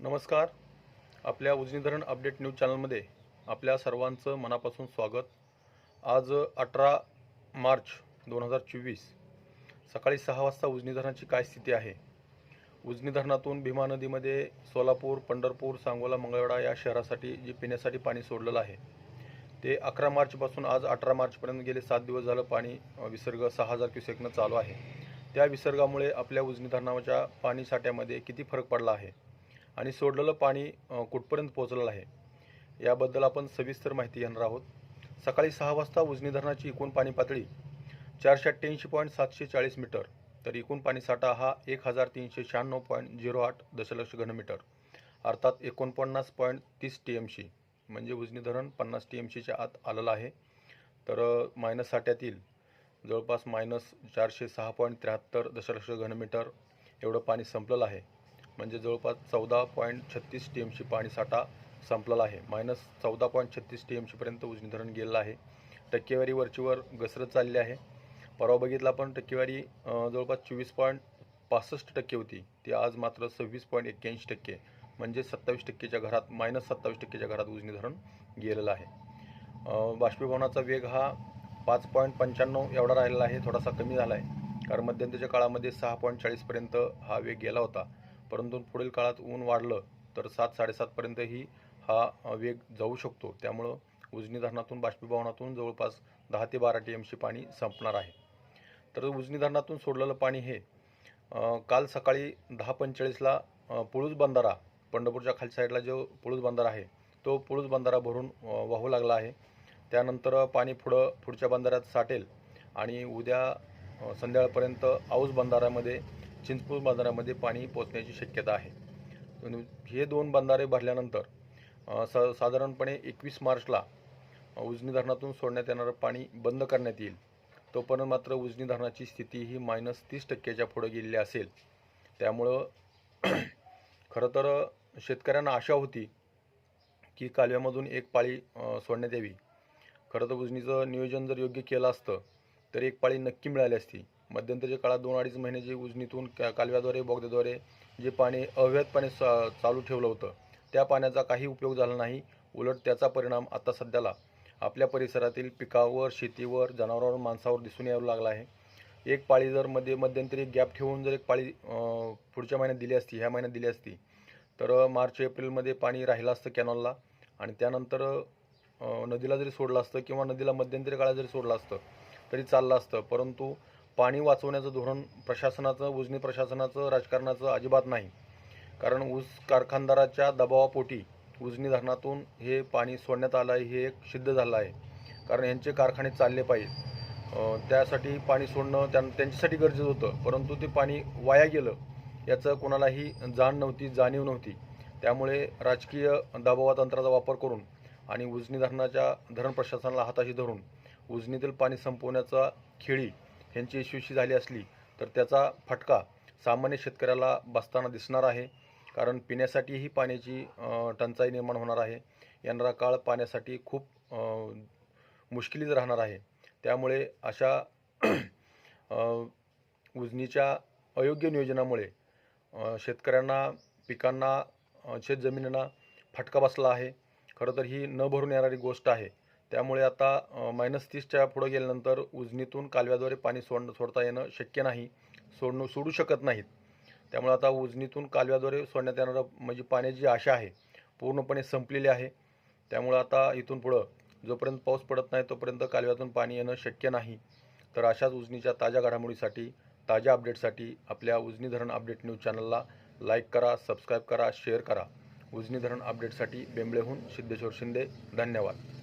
नमस्कार. आपल्या उजनी धरण अपडेट न्यूज चॅनलमध्ये आपल्या सर्वांचं मनापासून स्वागत. आज अठरा मार्च दोन हजार चोवीस सकाळी सहा वाजता उजनी धरणाची काय स्थिती आहे? उजनी धरणातून भीमा नदीमध्ये सोलापूर पंढरपूर सांगोला मंगळवेढा या शहरासाठी जे पिण्यासाठी पाणी सोडलेलं आहे ते अकरा मार्चपासून आज अठरा मार्चपर्यंत गेले सात दिवस झालं पाणी विसर्ग सहा हजार क्युसेकनं चालू आहे. त्या विसर्गामुळे आपल्या उजनी धरणाच्या पाणी साठ्यामध्ये किती फरक पडला आहे? आणि सोडलेलं पाणी कुठपर्यंत पोहोचलेलं आहे याबद्दल आपण सविस्तर माहिती घेणार आहोत. सकाळी सहा वाजता उजनी धरणाची एकूण पाणी पातळी चारशे अठ्ठ्याऐंशी पॉईंट सातशे चाळीस मीटर तर एकूण पाणी साठा हा एक हजार तीनशे शहाण्णव पॉईंट झिरो आठ दशलक्ष घनमीटर अर्थात एकोणपन्नास पॉईंट तीस टी एम सी म्हणजे उजनी धरण पन्नास टी एम सीच्या आत आलेलं आहे. तर मायनस साठ्यातील जवळपास मायनस चारशे सहा पॉईंट त्र्याहत्तर दशलक्ष घनमीटर एवढं पाणी संपलेलं आहे. म्हणजे जवळपास चौदा पॉईंट छत्तीस टी एम सी पाणी साठा संपलेला आहे. मायनस चौदा पॉईंट छत्तीस टी एम सीपर्यंत उजनी धरण गेलेलं आहे. टक्केवारी वरचीवर घसरत चालली आहे. परवा बघितला पण टक्केवारी जवळपास चोवीस पॉईंट पासष्ट टक्के होती. ती आज मात्र सव्वीस पॉईंट एक्क्याऐंशी टक्के म्हणजे सत्तावीस टक्केच्या घरात मायनस सत्तावीस टक्केच्या घरात उजनी धरण गेलेलं आहे. बाष्पीभवनाचा वेग हा पाच पॉईंट पंच्याण्णव एवढा राहिलेला आहे थोडासा कमी झाला आहे कारण मध्यंतरीच्या काळामध्ये सहा पॉईंट चाळीसपर्यंत हा वेग गेला होता. परंतु पुढील काळात ऊन वाढलं तर सात साडेसातपर्यंतही हा वेग जाऊ शकतो. त्यामुळं उजनी धरणातून बाष्पीभवनातून जवळपास दहा ते बारा टी एम सी पाणी संपणार आहे. तर उजनी धरणातून सोडलेलं पाणी हे काल सकाळी दहा पंचेचाळीसला पुळूस पुळूज बंधारा पंढरपूरच्या खालच्या साईडला जो पुळूज बंधारा आहे तो पुळूज बंधारा भरून वाहू लागला आहे. त्यानंतर पाणी पुढं पुढच्या बंधाऱ्यात साठेल आणि उद्या संध्याकाळपर्यंत औस बंधाऱ्यामध्ये चिंचपूर बंधाऱ्यामध्ये पाणी पोचण्याची शक्यता आहे. म्हणजे हे दोन बंधारे भरल्यानंतर सा स साधारणपणे एकवीस मार्चला उजनी धरणातून सोडण्यात येणारं पाणी बंद करण्यात येईल. तोपर्यंत मात्र उजनी धरणाची स्थिती ही मायनस तीस टक्क्याच्या पुढे गेलेली असेल. त्यामुळं खरं तर शेतकऱ्यांना आशा होती की कालव्यामधून एक पाळी सोडण्यात यावी. खरं तर उजनीचं नियोजन जर योग्य केलं असतं तर एक पाळी नक्की मिळाली असती. मध्यंतरीच्या काळात दोन अडीच महिने उजनीतून का कालव्याद्वारे बोगद्याद्वारे जे पाणी अवैधपणे सा चालू ठेवलं होतं त्या पाण्याचा काही उपयोग झाला नाही. उलट त्याचा परिणाम आता सध्याला आपल्या परिसरातील पिकावर शेतीवर जनावरांवर माणसावर दिसून यायला लागला आहे. एक पाळी जर मध्ये मध्यंतरी गॅप ठेवून जर एक पाळी पुढच्या महिन्यात दिली असती ह्या महिन्यात दिली असती तर मार्च एप्रिलमध्ये पाणी राहिलं असतं कॅनॉलला आणि त्यानंतर नदीला जरी सोडलं असतं किंवा नदीला मध्यंतरी काळात जरी सोडलं असतं तरी चाललं असतं. परंतु पाणी वाचवण्याचं धोरण प्रशासनाचं उजनी प्रशासनाचं राजकारणाचं अजिबात नाही. कारण ऊस कारखानदाराच्या दबावापोटी उजनी धरणातून हे पाणी सोडण्यात आलं आहे हे एक सिद्ध झालं आहे. कारण यांचे कारखाने चालले पाहिजेत. त्यासाठी पाणी सोडणं त्यां त्यांच्यासाठी गरजेचं होतं. परंतु ते पाणी वाया गेलं याचं कोणालाही जाण नव्हती जाणीव नव्हती. त्यामुळे राजकीय दबावा तंत्राचा वापर करून आणि उजनी धरणाच्या धरण प्रशासनाला हाताशी धरून उजनीतील पाणी संपवण्याचा खेळी ह्यांची यशस्वी झाली असली तर त्याचा फटका सामान्य शेतकऱ्याला बसताना दिसणार आहे. कारण पिण्यासाठीही पाण्याची टंचाई निर्माण होणार आहे. येणारा काळ पाण्यासाठी खूप मुश्किलीच राहणार आहे. त्यामुळे अशा उजनीच्या अयोग्य नियोजनामुळे शेतकऱ्यांना पिकांना शेतजमिनींना फटका बसला आहे. खरं तर ही न भरून येणारी गोष्ट आहे. त्यामुळे आता मायनस तीसच्या पुढं गेल्यानंतर उजनीतून कालव्याद्वारे पाणी सोड सोडता येणं शक्य नाही. सोडणं सोडू शकत नाहीत. त्यामुळे आता उजनीतून कालव्याद्वारे सोडण्यात येणारं म्हणजे पाण्याची आशा आहे. पूर्णपणे संपलेली आहे. त्यामुळं आता इथून पुढं जोपर्यंत पाऊस पडत नाही तोपर्यंत कालव्यातून पाणी येणं शक्य नाही. तर अशाच उजनीच्या ताज्या घडामोडीसाठी ताज्या अपडेटसाठी आपल्या उजनी धरण अपडेट न्यूज चॅनलला लाईक करा सबस्क्राईब करा शेअर करा. उजनी धरण अपडेटसाठी बेंबळेहून सिद्धेश्वर शिंदे. धन्यवाद.